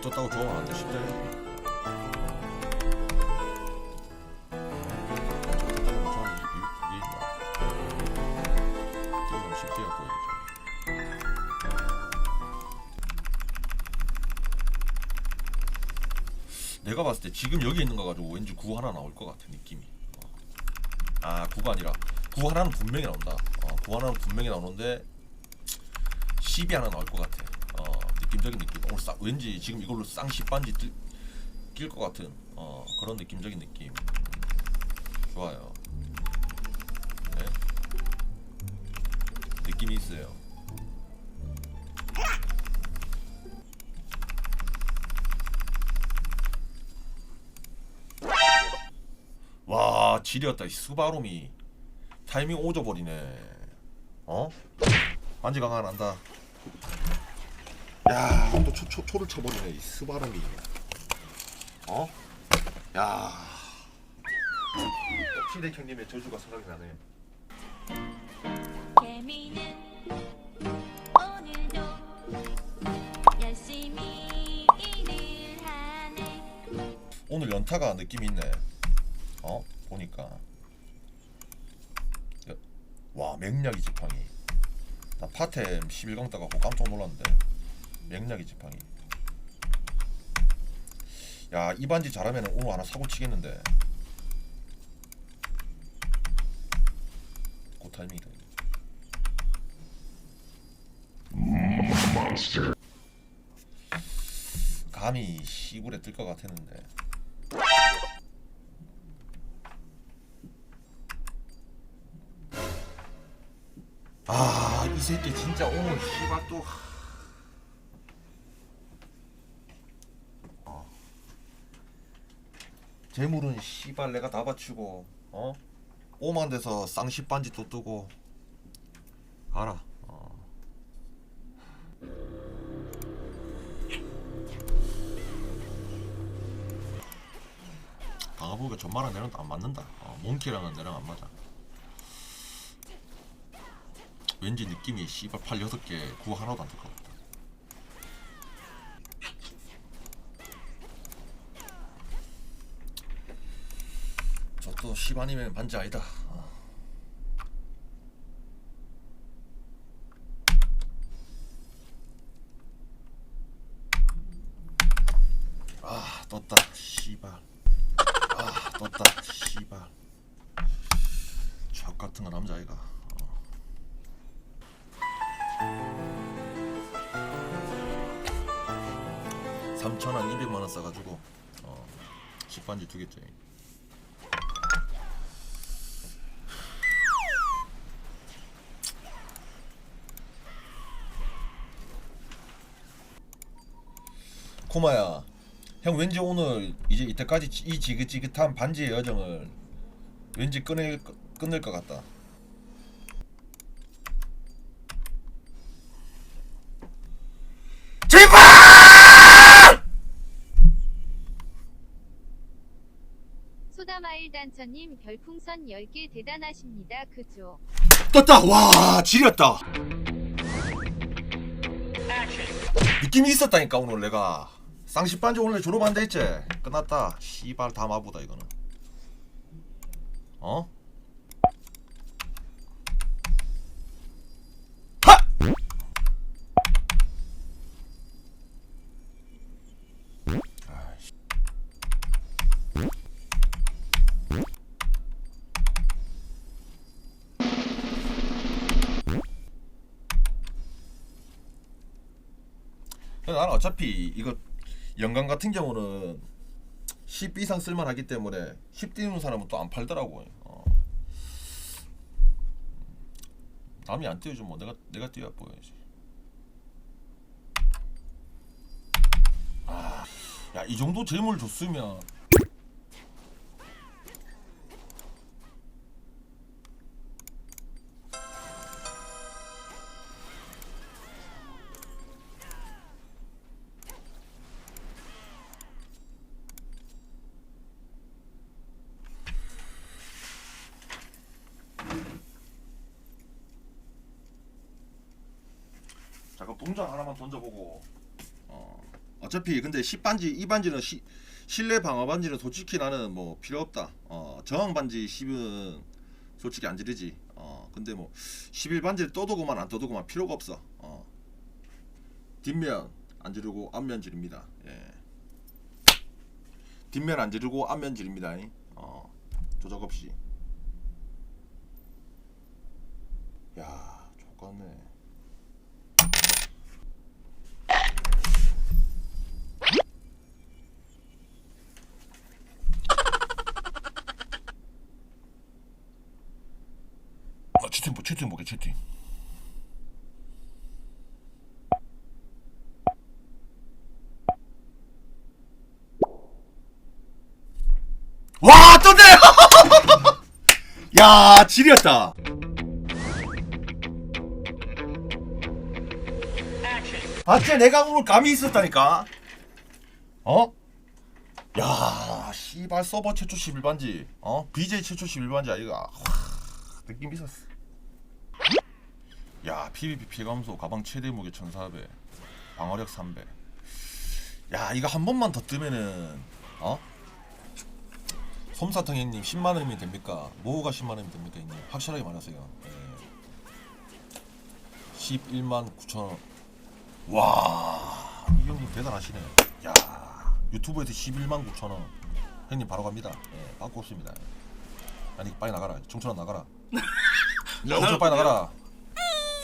붙었다고 좋아하면 안 돼, 쉽대. 붙었다고 좋아하는 이- 이- 이게 뭐. 게임 쉽게 갖고 해야지. 내가 봤을 때 지금 여기 있는 거 가지고 왠지 구 하나 나올 것 같아 느낌이. 어. 아 구가 아니라 구 하나는 분명히 나온다. 어, 구 하나는 분명히 나오는데 10이 하나 나올 것 같아. 어, 느낌적인 느낌. 오늘 싹 왠지 지금 이걸로 쌍시 반지 낄것 같은 어, 그런 느낌적인 느낌. 음, 좋아요. 네. 느낌이 있어요. 와 지렸다 이 수바롬이 타이밍 오져버리네 어? 반지 강화 난다 야 또 초, 초, 초를 쳐버리네 이 수바롬이. 어? 야. 시댁 형님의 저주가 생각이 나네. 개미는 오늘도 열심히 일을 하네. 오늘 연타가 느낌이 있네. 어? 보니까. 야, 와 맹약이 지팡이. 나 파템 11강 따갖고 깜짝 놀랐는데 맹약이 지팡이. 야 이 반지 잘하면 오늘 하나 사고 치겠는데. 그 타이밍이다 감히 시골에 뜰 것 같았는데. 아, 이 새끼 진짜 오늘 씨발 또 재물은 씨발 내가 다 바치고 어? 오만 돼서 쌍시 반지 또 뜨고. 가라. 어. 방아보기가 전마랑 내랑 안 맞는다. 어, 몽키랑은 내랑 안 맞아. 왠지 느낌이 씨발 팔 6개 구 하나도 안 될 것 같아. 10 아니면 반지 아니다. 아 떴다 씨발. 아 떴다 씨발. 좌 같은 거 남자 아이가. 어. 3천원 200만원 싸가지고 어 10반지 두개째 코마야, 형 왠지 오늘 이제 이때까지 이 지긋지긋한 반지의 여정을 왠지 끝낼 거- 끝낼 것 같다. 제발! 소다마일 단처님 별풍선 10개 대단하십니다. 그죠? 떴다 와 지렸다 느낌이 있었다니까 오늘 내가 쌍시반지 오늘 졸업한다 했지 끝났다 씨발 다 마보다 이거는 어? 하! 아이씨. 나는 어차피 이거 연간 같은 경우는 10 이상 쓸만하기 때문에 10 띄우는 사람은 또 안 팔더라고. 어. 남이 안 띄워주면 뭐 내가 내가 띄워 보여야지. 아, 야이 정도 재물 줬으면 동전 하나만 던져보고 어, 어차피 근데 10반지 이 반지는 시, 실내 방어 반지는 솔직히 나는 뭐 필요 없다. 어 저항 반지 10은 솔직히 안 지르지. 어 근데 뭐 11반지를 떠두고만 안 떠두고만 필요가 없어. 어 뒷면 안 지르고 앞면 지릅니다. 예. 뒷면 안 지르고 앞면 지릅니다. 어 조작 없이. 야 좋겠네. 아, 채팅 보 채팅. 와 떴네. 야 지렸다. 봤지 내가 오늘 감이 있었다니까. 어? 야 씨발 서버 최초 11반지. 어? BJ 최초 11반지 아이가. 와, 느낌 있었어. 야 PVP 피감소 가방 최대 무게 1400 방어력 300. 야 이거 한 번만 더 뜨면은 어? 솜사탕 형님 10만 원이면 됩니까? 뭐가 10만 원이면 됩니까 형님? 확실하게 말하세요. 예. 11만 9천 원. 와, 이 형님 대단하시네. 야, 유튜브에서 11만 9천 원. 형님 바로 갑니다. 예, 받고 없습니다. 아니 빨리 나가라. 청천원 나가라. 청천 빨리 나가라.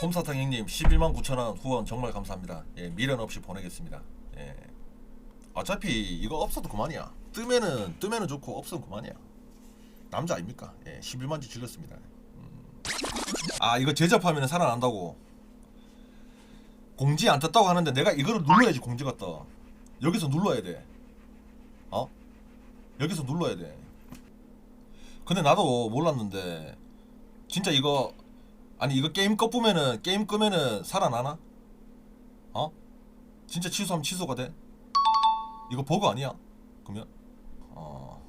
솜사탕 형님 11만 9천 원 후원 정말 감사합니다. 예, 미련 없이 보내겠습니다. 예. 어차피 이거 없어도 그만이야. 뜨면은 뜨면은 좋고 없으면 그만이야. 남자 아닙니까? 예, 11만지 질렀습니다. 음. 아 이거 제접하면 살아난다고. 공지 안 떴다고 하는데 내가 이거를 눌러야지 공지가 떠. 여기서 눌러야 돼. 어? 여기서 눌러야 돼. 근데 나도 몰랐는데 진짜 이거 아니 이거 게임 꺼보면은 게임 끄면은 살아나나? 어? 진짜 취소하면 취소가 돼? 이거 버그 아니야? 그러면 어.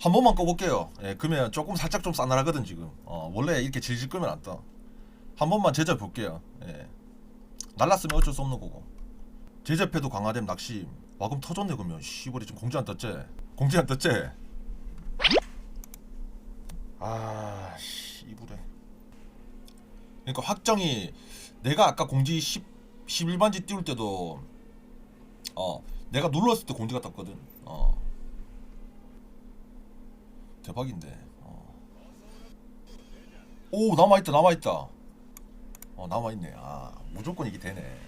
한 번만 꺼볼게요. 예, 그러면 조금 살짝 좀 싸늘하거든 지금. 어, 원래 이렇게 질질 끄면 안 떠. 한 번만 제접 볼게요. 예. 날랐으면 어쩔 수 없는 거고. 제접해도 강화됨 낚시. 와 그럼 터졌네 그러면. 씨발이 지금 공지 안 떴지? 공지 안 떴지? 아, 씨부래. 그러니까 확정이 내가 아까 공지 10 11반지 띄울 때도 어 내가 눌렀을 때 공지가 떴거든. 어 대박인데. 어. 오 남아 있다 남아 있다. 어 남아 있네. 아 무조건 이게 되네.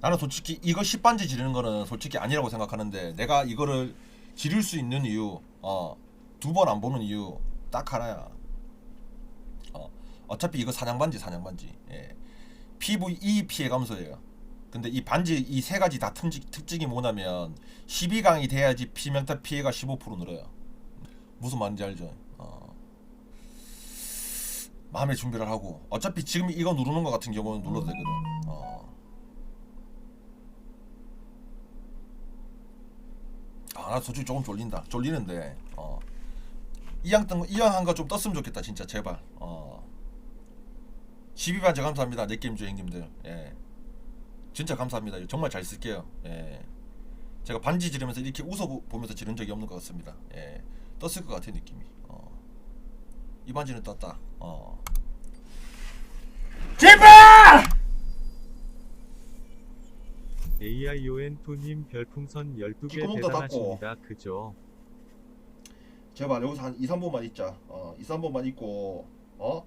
나는 솔직히 이거 10반지 지르는 거는 솔직히 아니라고 생각하는데 내가 이거를 지를 수 있는 이유 어 두 번 안 보는 이유 딱 하나야. 어 어차피 이거 사냥 반지 사냥 반지. 예. PVE 피해 감소예요. 근데 이 반지 이 세 가지 다 특징, 특징이 뭐냐면 12강이 돼야지 피명타 피해가 15% 늘어요. 무슨 말인지 알죠? 어. 마음의 준비를 하고 어차피 지금 이거 누르는 거 같은 경우는 눌러도 되거든. 어. 아, 나 솔직히 조금 쫄린다. 쫄리는데 어. 이양 뜬 이양 한거 좀 떴으면 좋겠다 진짜 제발. 어. 12반제 감사합니다. 내 게임 주행님들. 예. 진짜 감사합니다. 정말 잘 쓸게요. 예. 제가 반지 지르면서 이렇게 웃어 보- 보면서 지른 적이 없는 것 같습니다. 예. 떴을 것 같아 느낌이. 어. 이 반지는 떴다. 어. 제발! AION2님 별풍선 12개 뒷구멍 더 대단하십니다. 그죠? 제발 여기서 한 2, 3번만 있자. 어, 2, 3번만 있고 어?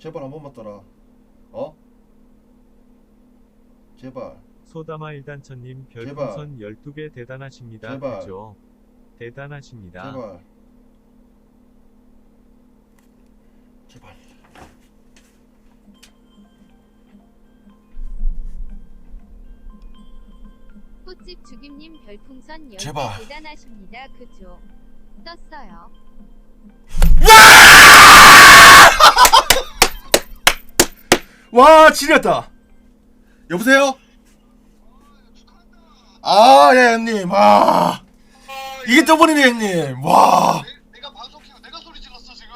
제발 한 번만 떠라. 어? 제발. 소다마 일단천님. 별풍선 12개 대단하십니다. 제발. 그죠? 대단하십니다. 제발. 제발. 꽃집 죽임님 별풍선 10개 제발. 대단하십니다. 그죠? 떴어요. 와 지렸다. 여보세요? 아, 예, 형님. 아. 이게 떠버리네, 형님. 와. 내가 방송 키고 내가 소리 질렀어 지금.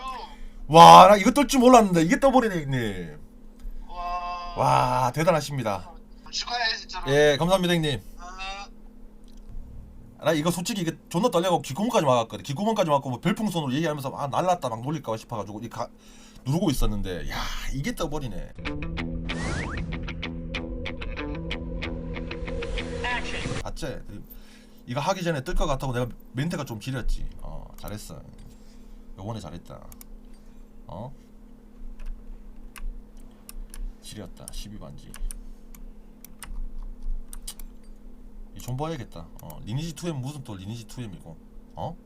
와, 나 이거 뜰줄 몰랐는데 이게 떠버리네, 형님. 와. 와, 대단하십니다. 축하해 진짜로. 예 감사합니다 형님 아, 나 이거 솔직히 이게 존나 떨려고 귀구멍까지 막았거든 귀구멍까지 막고 뭐 별풍선으로 얘기하면서 아 날랐다 막 놀릴까 싶어가지고 이 가, 누르고 있었는데 야 이게 떠버리네. 봤지? 이거 하기 전에 뜰 것 같다고 내가 멘트가 좀 지렸지. 어 잘했어. 요번에 잘했다. 어? 지렸다. 12반지. 좀 봐야겠다. 어 리니지 2M 무슨 또 리니지 2M이고? 어?